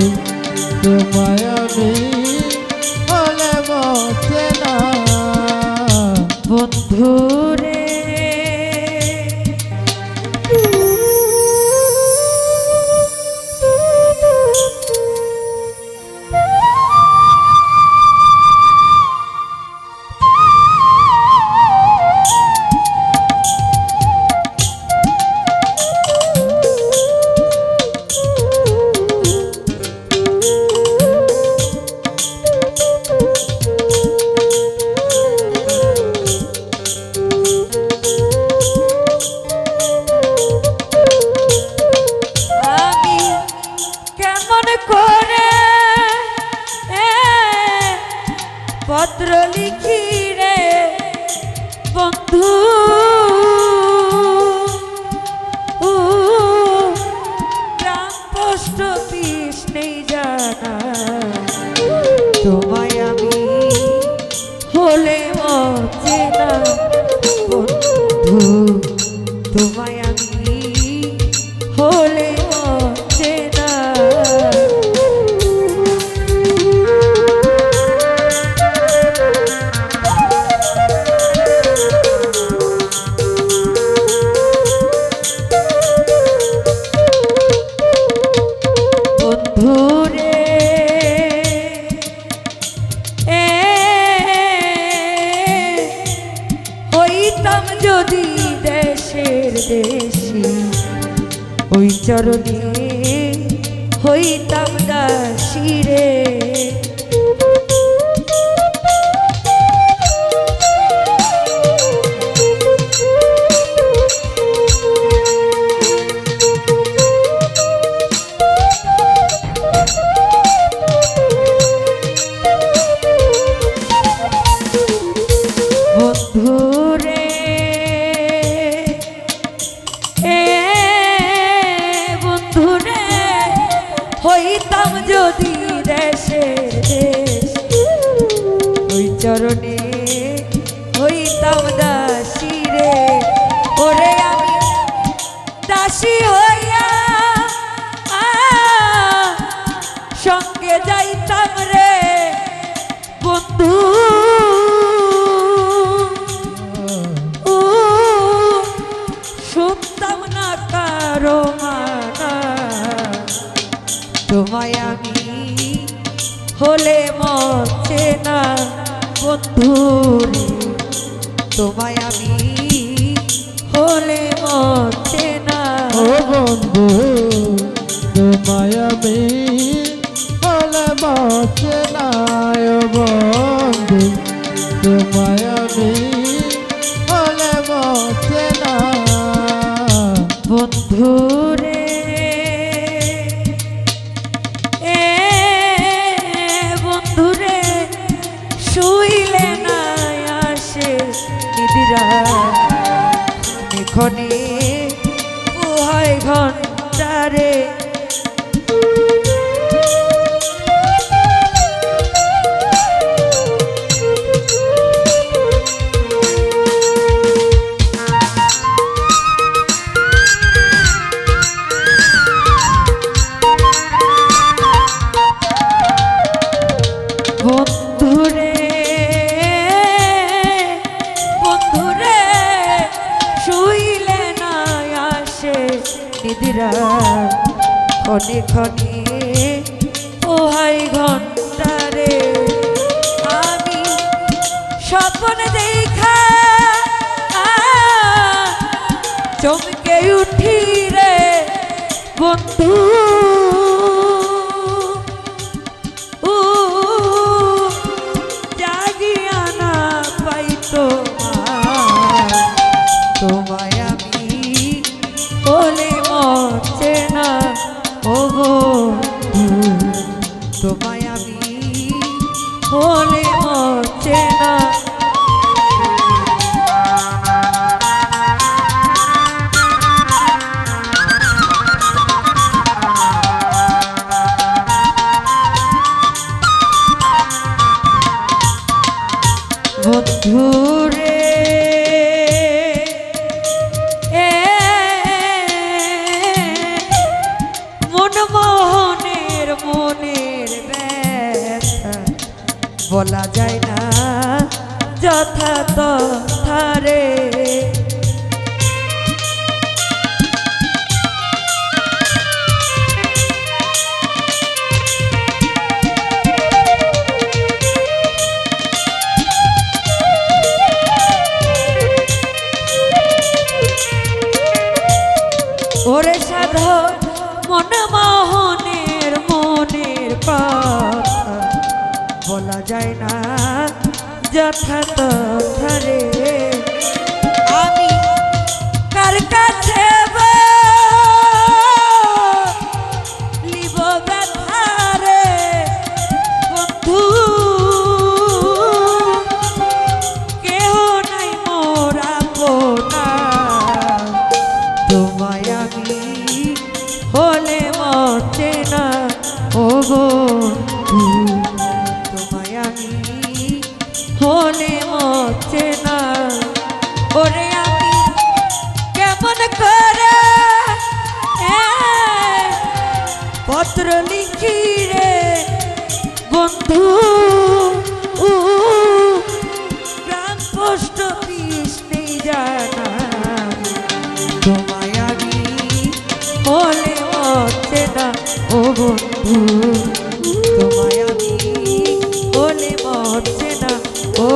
বন্ধু ওই চরণে হইতাম দাসী হইতাম দাসী রে। ওরে আমি দাসী হইয়া সঙ্গে যাইতাম রে। বন্ধু শুনতাম না কারও মানা। তোমায় আমি হলে মরছে না বন্ধু রে। তোমায় আমি হলে মরছে না। ও বন্ধু তোমায় আমি বলে বসে না। ও বন্ধু তোমায় আমি বলে বসে না। বন্ধু ক্ষণে উহায় ঘন্টারে নিদিরা ক্ষণে ক্ষণে তোমায় আমি বলা যায় না। যথা তথারে। ওরে সাধ মন মোহনের বলা যায় না। যথা তথারে আমি কার কাছে পত্র লিখি রে। বন্ধু তোমায় আমি বলে মরছে না ও তোমায় আমি বলে মরছে না ও